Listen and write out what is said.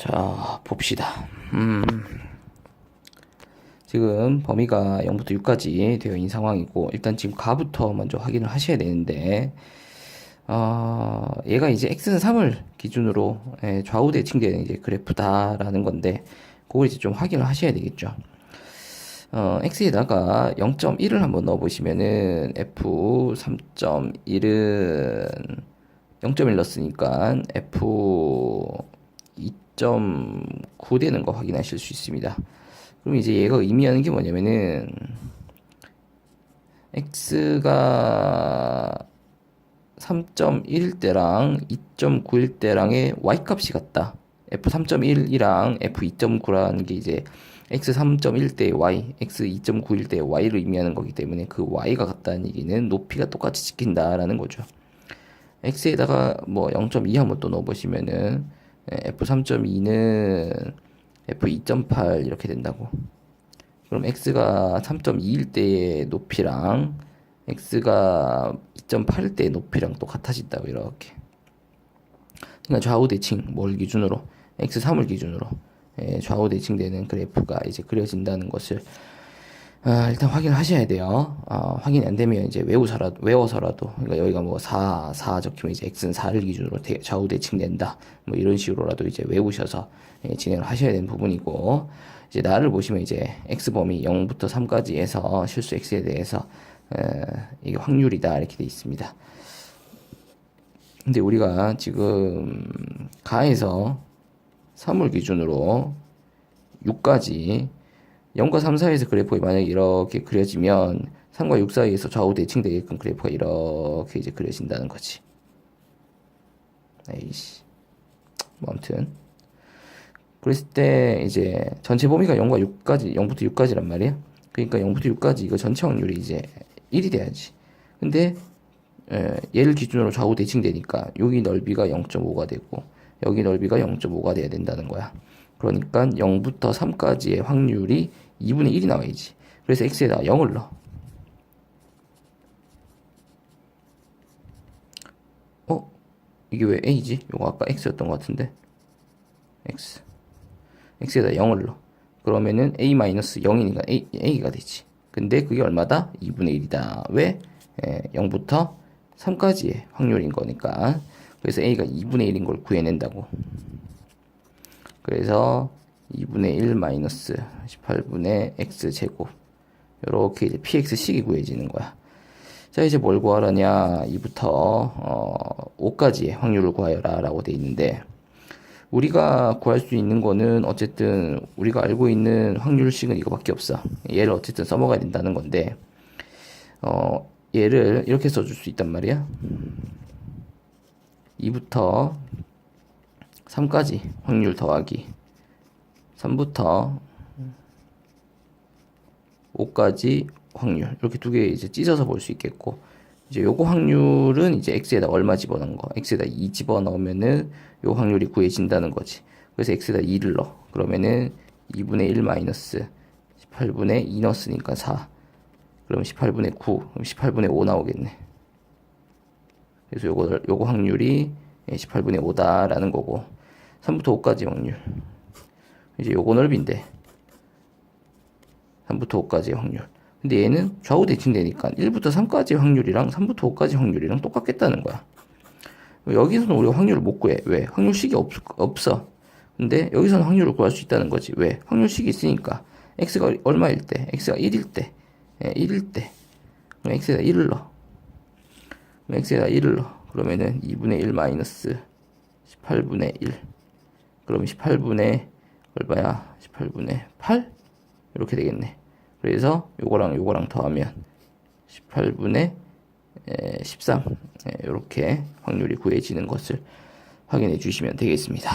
자, 봅시다. 음, 지금 범위가 0부터 6까지 되어 있는 상황이고, 일단 지금 가부터 먼저 확인을 하셔야 되는데, 어, 얘가 이제 x는 3을 기준으로 예, 좌우 대칭되는 이제 그래프다라는 건데, 그걸 이제 좀 확인을 하셔야 되겠죠. 어, x에다가 0.1을 한번 넣어보시면은 f 3.1은 0.1 넣었으니까 f 2.9 되는 거 확인하실 수 있습니다. 그럼 이제 얘가 의미하는 게 뭐냐면은 x가 3.1일 때랑 2.9일 때랑의 y 값이 같다. f3.1이랑 f2.9라는 게 이제 x 3.1대 y, x 2.9일 때 y를 의미하는 거기 때문에 그 y가 같다는 얘기는 높이가 똑같이 지킨다라는 거죠. x에다가 뭐 0.2 한번 또 넣어보시면은 f3.2는 f2.8 이렇게 된다고. 그럼 x가 3.2일 때의 높이랑 x가 2.8일 때의 높이랑 또 같아진다고 이렇게. 그러니까 좌우 대칭 뭘 기준으로 x3을 기준으로 예, 좌우 대칭되는 그래프가 이제 그려진다는 것을 아, 일단 확인을 하셔야 돼요. 아, 확인이 안 되면 이제 외우서라도, 외워서라도, 그러니까 여기가 뭐 4, 4 적히면 이제 x는 4를 기준으로 대, 좌우 대칭된다. 뭐 이런 식으로라도 이제 외우셔서 예, 진행을 하셔야 되는 부분이고, 이제 나를 보시면 이제 x범위 0부터 3까지 해서 실수 x에 대해서, 에, 이게 확률이다. 이렇게 돼 있습니다. 근데 우리가 지금 가에서 3을 기준으로 6까지 0과 3 사이에서 그래프가 만약에 이렇게 그려지면 3과 6 사이에서 좌우 대칭되게끔 그래프가 이렇게 이제 그려진다는 거지. 에이씨. 뭐 아무튼 그랬을 때 이제 전체 범위가 0과 6까지 0부터 6까지란 말이야. 그러니까 0부터 6까지 이거 전체 확률이 이제 1이 돼야지. 근데 에, 얘를 기준으로 좌우 대칭되니까 여기 넓이가 0.5가 되고 여기 넓이가 0.5가 돼야 된다는 거야. 그러니까 0부터 3까지의 확률이 2분의 1이 나와야지. 그래서 x에다 0을 넣어. 어? 이게 왜 a지? 이거 아까 x였던 것 같은데. x. x에다 0을 넣어. 그러면은 a-0이니까 a, a가 되지. 근데 그게 얼마다? 2분의 1이다. 왜? 에, 0부터 3까지의 확률인 거니까. 그래서 a가 2분의 1인 걸 구해낸다고. 그래서 2분의 1 마이너스 18분의 x 제곱 이렇게 이제 px식이 구해지는 거야. 자 이제 뭘 구하라냐 2부터 어, 5까지의 확률을 구하여라 라고 돼 있는데 우리가 구할 수 있는 거는 어쨌든 우리가 알고 있는 확률식은 이거밖에 없어. 얘를 어쨌든 써먹어야 된다는 건데 어, 얘를 이렇게 써줄 수 있단 말이야. 2부터 3까지 확률 더하기. 3부터 5까지 확률. 이렇게 두 개 이제 찢어서 볼 수 있겠고. 이제 요거 확률은 이제 x에다 얼마 집어넣은 거? x에다 2 집어넣으면은 요 확률이 구해진다는 거지. 그래서 x에다 2를 넣어. 그러면은 2분의 1 마이너스 18분의 2 넣었으니까 4 그럼 18분의 9 그럼 18분의 5 나오겠네. 그래서 요거 요거 확률이 18분의 5다라는 거고 3부터 5까지 확률. 이제 요거 넓인데 3부터 5까지 확률. 근데 얘는 좌우 대칭되니까 1부터 3까지 확률이랑 3부터 5까지 확률이랑 똑같겠다는 거야. 여기서는 우리가 확률을 못 구해. 왜? 확률식이 없, 없어. 근데 여기서는 확률을 구할 수 있다는 거지. 왜? 확률식이 있으니까 x가 얼마일 때? x가 1일 때. 예, 1일 때. 그럼 x에다 1을 넣어. 그럼 x에다 1을 넣어. 그러면은 2분의 1 마이너스 18분의 1. 그럼 18분의 얼마야? 18분의 8? 이렇게 되겠네. 그래서 요거랑 요거랑 더하면 18분의 13 이렇게 확률이 구해지는 것을 확인해 주시면 되겠습니다.